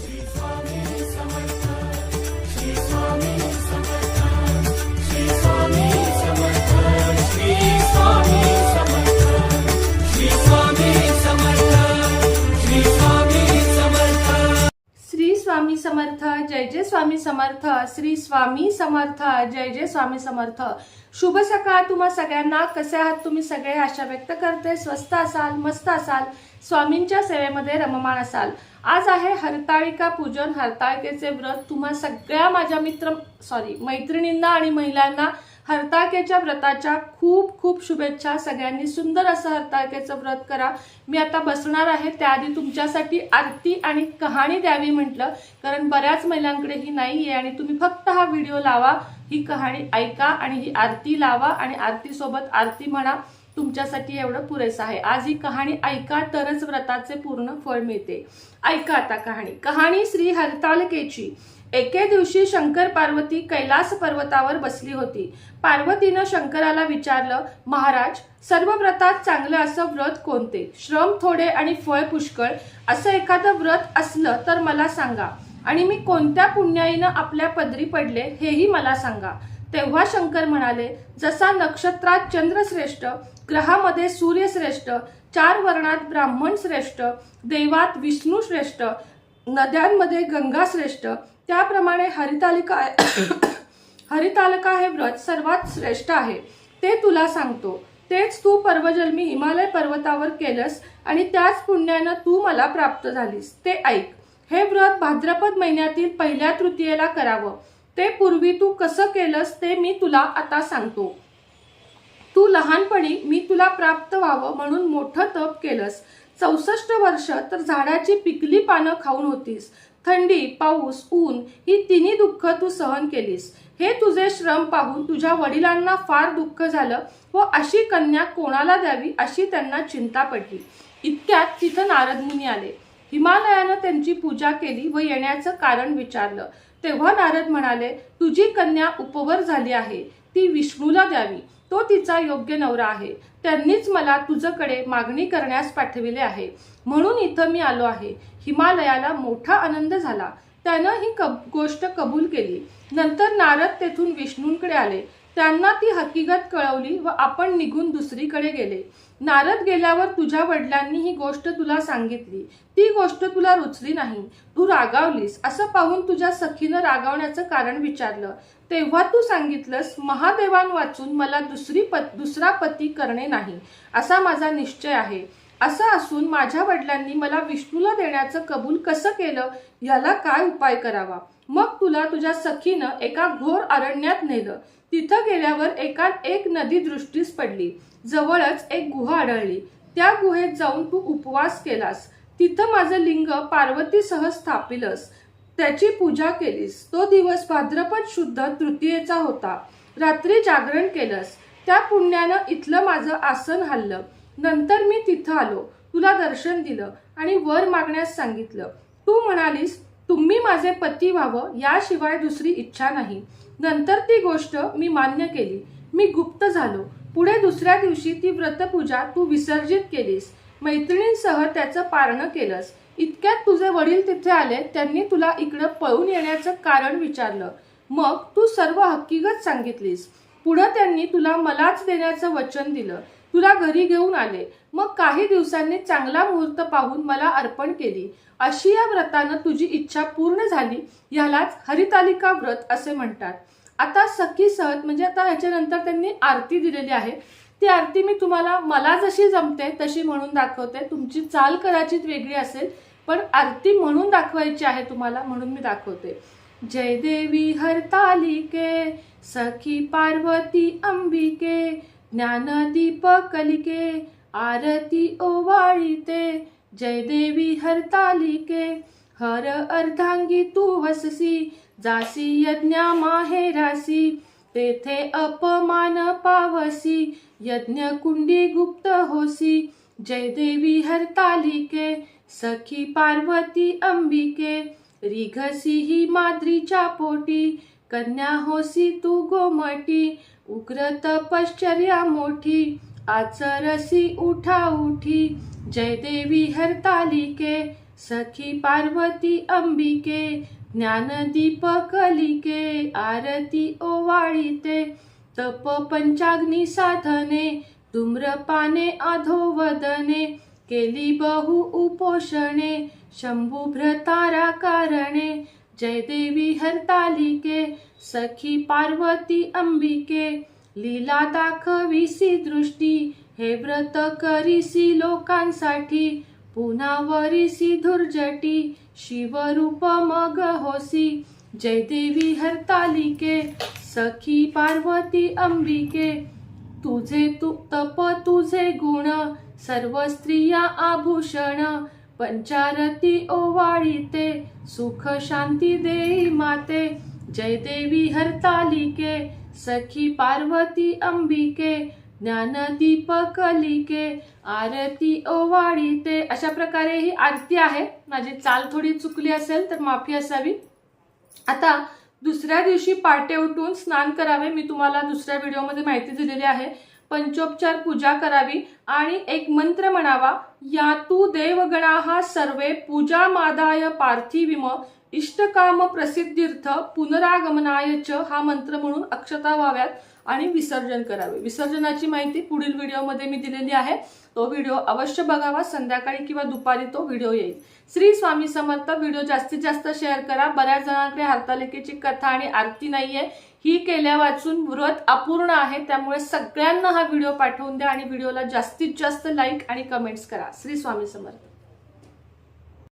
श्री समर्थ जय जय स्वामी समर्थ श्री स्वामी समर्थ जय जय स्वामी समर्थ. शुभ सकाळ तुम्हा सगळ्यांना. कसे आहात तुम्ही सगळे? आशा व्यक्त करते. स्वस्त असाल मस्त असाल स्वामींच्या सेवेमध्ये रममाण असाल. आज आहे हरताळिका पूजन. हरताळिकेचे व्रत तुम्हा सगळ्या माझ्या मित्र सॉरी मैत्रिणींना आणि महिलांना हरताळकेच्या व्रताच्या खूप खूप शुभेच्छा. सगळ्यांनी सुंदर असं हरताळकेचं व्रत करा. मी आता बसणार आहे. त्याआधी तुमच्यासाठी आरती आणि कहाणी द्यावी म्हटलं. कारण बऱ्याच महिलांकडे ही नाही आहे आणि तुम्ही फक्त हा व्हिडिओ लावा ही कहाणी ऐका आणि ही आरती लावा आणि आरतीसोबत आरती म्हणा. तुमच्यासाठी एवढं पुरेसं आहे. आज ही कहाणी ऐका तरच व्रताचे पूर्ण फळ मिळते. ऐका आता कहाणी. कहाणी श्री हरताळकेची एके दिवशी शंकर पार्वती कैलास पर्वतावर बसली होती. पार्वतीनं शंकराला विचारलं महाराज सर्व व्रतात चांगलं असं व्रत कोणते? श्रम थोडे आणि फळ पुष्कळ असं एखादं व्रत असलं तर मला सांगा. आणि मी कोणत्या पुण्याईनं आपल्या पदरी पडले हेही मला सांगा. तेव्हा शंकर म्हणाले जसा नक्षत्रात चंद्र श्रेष्ठ ग्रहामध्ये सूर्यश्रेष्ठ चार वर्णात ब्राह्मण श्रेष्ठ देवात विष्णू श्रेष्ठ नद्यांमध्ये गंगा श्रेष्ठ त्याप्रमाणे हरितालिका हरितालिका हे व्रत सर्वात श्रेष्ठ आहे. ते तुला सांगतो. तेच तू पर्वजन्मी हिमालय पर्वतावर केलंस आणि त्याच पुण्यानं तू मला प्राप्त झालीस. ते ऐक. हे व्रत भाद्रपद महिन्यातील पहिल्या तृतीयेला करावं. ते पूर्वी तू कसं केलंस ते मी तुला आता सांगतो. तू लहानपणी मी तुला प्राप्त व्हावं म्हणून मोठं तप केलंस. चौसष्ट वर्ष तर झाडाची पिकली पानं खाऊन होतीस. थंडी पाऊस ऊन ही तिन्ही दुःख तू सहन केलीस. हे तुझे श्रम पाहून तुझ्या वडिलांना फार दुःख झालं व अशी कन्या कोणाला द्यावी अशी त्यांना चिंता पडली. इतक्यात तिथं नारद मुनी आले. हिमालयानं त्यांची पूजा केली व येण्याचं कारण विचारलं. तेव्हा नारद म्हणाले तुझी कन्या उपवर झाली आहे. ती विष्णूला द्यावी. तो तिचा योग्य नवरा आहे. त्यांनीच मला तुझकडे मागणी करण्यास पाठविले आहे. म्हणून इथं मी आलो आहे. हिमालयाला मोठा आनंद झाला. त्यानं ही कब गोष्ट कबूल केली. नंतर नारद तेथून विष्णूंकडे आले. त्यांना ती हकीकत कळवली व आपण निघून दुसरीकडे गेले. नारद गेल्यावर तुझ्या वडिलांनी ही गोष्ट तुला सांगितली. ती गोष्ट तुला रुचली नाही. तू रागावलीस. असं पाहून तुझ्या सखीनं रागावण्याचं कारण विचारलं. तेव्हा तू सांगितलंस महादेवान वाचून मला दुसरी पत दुसरा पती करणे नाही. असा माझा निश्चय आहे. असं असून माझ्या वडिलांनी मला विष्णूला देण्याचं कबूल कसं केलं? याला काय उपाय करावा? मग तुला तुझ्या सखीनं एका घोर अरण्यात नेलं. तिथं गेल्यावर एका एक नदी दृष्टीस पडली. जवळच एक गुहा आढळली. त्या गुहेत जाऊन तू उपवास केलास. तिथं माझं लिंग पार्वतीसह स्थापिलस. त्याची पूजा केलीस. तो दिवस भाद्रपद शुद्ध तृतीयेचा होता. रात्री जागरण केलंस. त्या पुण्यानं इथलं माझं आसन हल्लं नंतर मी तिथं आलो. तुला दर्शन दिलं आणि वर मागण्यास सांगितलं. तू म्हणालीस तुम्ही माझे पती व्हावं याशिवाय दुसरी इच्छा नाही. नंतर ती गोष्ट मी मान्य केली. मी गुप्त झालो. पुढे दुसऱ्या दिवशी ती व्रतपूजा तू विसर्जित केलीस. मैत्रिणींसह त्याचं पारणं केलंस. इतक्यात तुझे वडील तिथे आले त्यांनी तुला इकडं पळून येण्याचं कारण विचारलं. मग तू सर्व हकीकत सांगितलीस. पुढं त्यांनी तुला मलाच देण्याचं वचन दिलं. तुला घरी घेऊन आले. मग काही दिवसांनी चांगला मुहूर्त पाहून मला अर्पण केली. अशी या व्रतानं तुझी इच्छा पूर्ण झाली यालाच हरितालिका व्रत असे म्हणतात. आता सखी सहत म्हणजे आता ह्याच्यानंतर त्यांनी आरती दिलेली आहे. ती आरती मी तुम्हाला मला जशी जमते तशी म्हणून दाखवते. तुमची चाल कदाचित वेगळी असेल पण आरती म्हणून दाखवायची आहे तुम्हाला म्हणून मी दाखवते. जय देवी हरतालिके सखी पार्वती अंबिके ज्ञानदीप कलिके आरती ओवाळीते जय देवी हरतालिके हर अर्धांगी तू वससी जासी यज्ञा माहेरासी तेथे अपमान पावसी यज्ञ कुंडी गुप्त होसी जय देवी हरतालिके सखी पार्वती अंबिके रिघसी ही माद्रीच्या पोटी कन्या होसी तू गोमटी उग्र तपश्चर्या मोठी आचरसी उठा उठी. जय देवी हरतालिके सखी पार्वती अंबिके ज्ञानदीप कलिके आरती ओवाळीते. तप पंचाग्नी साधने धूम्रपाने अधोवदने केली बहु उपोषणे शंभुभ्रतारा कारणे. जय देवी हरतालिके सखी पार्वती अंबिके। लीला दाखविसी दृष्टी हे व्रत करीसी लोकांसाठी। पुन्हा वरीसी धुर्जटी शिवरूप मग होसी। जय देवी हरतालिके सखी पार्वती अंबिके। तुझे तु तप तुझे गुण सर्व स्त्रिया आभूषण। पंचारती ओवाळीते सुख शांती देई माते जय देवी हरतालिके सखी पार्वती अंबिके ज्ञानदीपकलिके आरती ओवाळीते. अशा प्रकारे ही आरती आहे. माझी चाल थोडी चुकली असेल तर माफी असावी. आता दुसऱ्या दिवशी पाटे उठून स्नान करावे. मी तुम्हाला दुसऱ्या व्हिडिओमध्ये माहिती दिलेली आहे. पंचोपचार पूजा करावी आणि एक मंत्र म्हणावा या तू देवगणा सर्वे पूजा मादाय पार्थिविम इष्टकाम प्रसिद्धीर्थ पुनरागमनाय च हा मंत्र म्हणून अक्षता व्हाव्यात. आणि विसर्जन करावे. विसर्जनाची माहिती पुढील व्हिडिओमध्ये मी दिलेली आहे. तो व्हिडिओ अवश्य बघावा. संध्याकाळी किंवा दुपारी तो व्हिडिओ येईल. श्री स्वामी समर्थ व्हिडिओ जास्तीत जास्त शेअर करा. बऱ्याच जणांकडे हरतालिकेची कथा आणि आरती नाहीये. ही केल्या वाचून व्रत अपूर्ण आहे. त्यामुळे सगळ्यांना हा व्हिडिओ पाठवून द्या आणि व्हिडिओला जास्तीत जास्त लाईक आणि कमेंट्स करा. श्री स्वामी समर्थ.